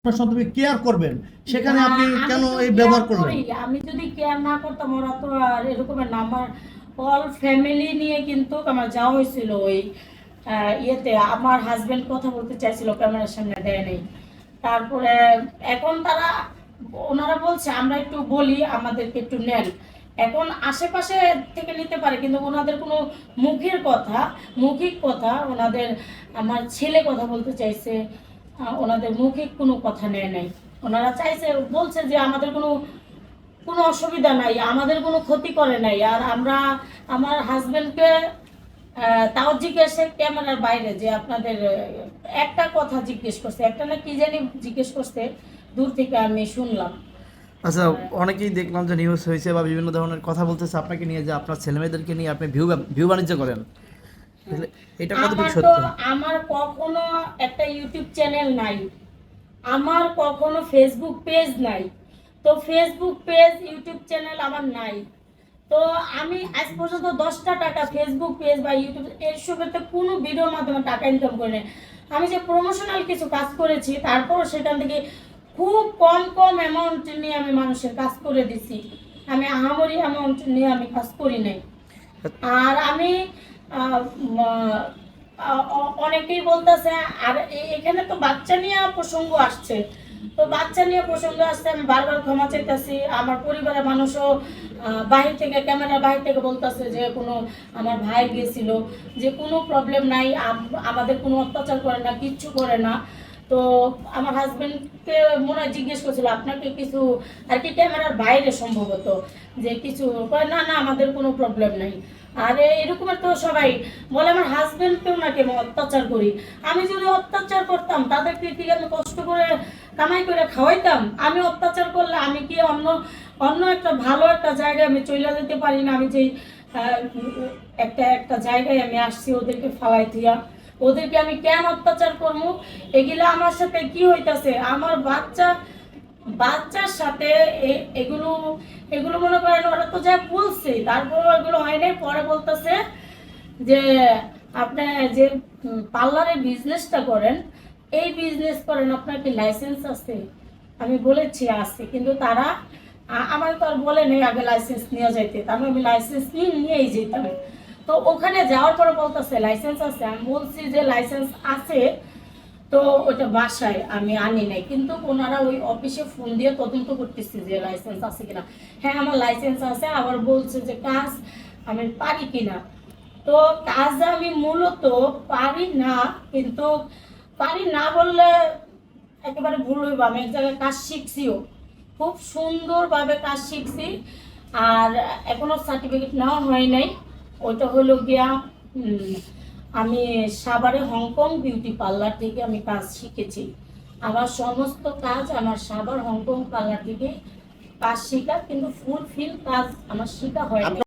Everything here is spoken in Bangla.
আপনার সন্তানকে কেয়ার করবেন সেখানে আপনি কেন এই ব্যবহার করলেন? আমি যদি কেয়ার না করতাম ওরা তো আর এরকমের না আমার অল ফ্যামিলি নিয়ে কিন্তু আমার যাওয়া হয়েছিল ওই ইয়েতে। আমার হাজবেন্ড কথা বলতে চাইছিল ক্যামেরার সামনে দেয় নেই। তারপরে এখন তারা ওনারা বলছে আমরা একটু বলি আমাদেরকে একটু নেন। এখন আশেপাশে থেকে নিতে পারে কিন্তু ওনাদের কোনো মুখের কথা মৌখিক কথা ওনাদের আমার ছেলে কথা বলতে চাইছে ওনাদের মৌখিক কোনো কথা নেয় নাই। ওনারা চাইছে বলছে যে আমাদের কোনো কোনো অসুবিধা নাই আমাদের কোনো ক্ষতি করে নাই। আর আমরা আমার হাজবেন্ডকে তাও জিজ্ঞেসে ক্যামেরার বাইরে যে আপনাদের একটা কথা জিজ্ঞেস করছে একটা না কি জানি জিজ্ঞেস করছে দূর থেকে আমি শুনলাম। আচ্ছা অনেকেই দেখলাম যে নিউজ হয়েছে বা বিভিন্ন ধরনের কথা বলতেছে আপনাকে নিয়ে যে আপনার ছেলেমেয়েদেরকে নিয়ে আপনি ভিউ ভিউ বাণিজ্য করেন। এটা কতটুকু সত্য? আমার কখনো ইউটিউব চ্যানেল নাই। আমার কখনো ফেসবুক পেজ নাই। তো ফেসবুক পেজ ইউটিউব চ্যানেল আমার নাই। তো আমি আজ পর্যন্ত দশটা টাকা ফেসবুক পেজ বা ইউটিউব এসবেতে কোনো ভিডিওর মাধ্যমে টাকা ইনকাম করি নাই। আমি যে প্রমোশনাল কিছু কাজ করেছি, তারপরও সেখান থেকে খুব কম কম অ্যামাউন্ট নিয়ে আমি মানুষের কাজ করে দিছি। আমি আহামরি অ্যামাউন্ট নিয়ে আমি কাজ করি নাই। আর আমি অনেকেই বলতেছে, আর এখানে তো বাচ্চা নিয়ে প্রসঙ্গ আসছে। তো বাচ্চা নিয়ে প্রসঙ্গ আসছে, আমি বারবার ক্ষমা চাইতেছি। আমার পরিবারের মানুষও বাহির থেকে, ক্যামেরার বাহির থেকে বলতেছে যে, কোনো আমার ভাই গেছিল, যে কোনো প্রবলেম নাই আমাদের কোনো অত্যাচার করে না, কিচ্ছু করে না। তো আমার হাজবেন্ডকে মনে হয় জিজ্ঞেস করছিল, আপনাকে কিছু আর কি ক্যামেরার বাইরে সম্ভবত যে কিছু না না, আমাদের কোনো প্রবলেম নাই। আর, এরকমের তো সবাই। বলে, আমার হাজবেন্ডকেও নাকি আমি অত্যাচার করি। আমি যদি অত্যাচার করতাম, তাদেরকে কি আমি কষ্ট করে কামাই করে খাওয়াইতাম? আমি অত্যাচার করলে আমি কি অন্য অন্য একটা ভালো একটা জায়গায় আমি চলে যেতে পারি না? আমি যেই একটা একটা জায়গায় আমি আসছি ওদেরকে ফালাই দিয়া। ওদেরকে আমি কেন অত্যাচার করব? এগুলা আমার সাথে কি হইতাছে? আমার বাচ্চা, বাচ্চার সাথে এগুলো এগুলো মনে করেন ওরা তো যা বলছে তারপর এগুলো হয় নাই। পরে বলতেছে যে, আপনি যে পার্লারের বিজনেসটা করেন, এই বিজনেস করেন, আপনার কি লাইসেন্স আছে? আমি বলেছি, আছে। কিন্তু তারা আমার তো আর বলে নেই আগে লাইসেন্স নিয়ে যাইতে। তার মানে আমি লাইসেন্স নিয়ে নিয়েই যেতাম। তো ওখানে যাওয়ার পরে বলতেছে লাইসেন্স আছে। আমি বলছি যে লাইসেন্স আছে। তো ওটা বাসায় আমি আনি নাই। কিন্তু ওনারা ওই অফিসে ফোন দিয়ে তদন্ত করতেছে যে লাইসেন্স আছে কিনা? হ্যাঁ আমার লাইসেন্স আছে। আবার বলছে যে, কাজ আমি পারি কিনা? তো কাজ আমি মূলত পারি না, কিন্তু পারি না বললে একেবারে ভুল হইব। আমি এক জায়গায় কাজ শিখছিও। খুব সুন্দরভাবে কাজ শিখছি। আর এখনও সার্টিফিকেট নেওয়া হয় নাই। ওইটা হলো গিয়া আমি সাভারে হংকং বিউটি পার্লার থেকে আমি কাজ শিখেছি। আমার সমস্ত কাজ আমার সাভার হংকং পার্লার থেকে কাজ শেখা, কিন্তু ফুলফিল কাজ আমার শেখা হয়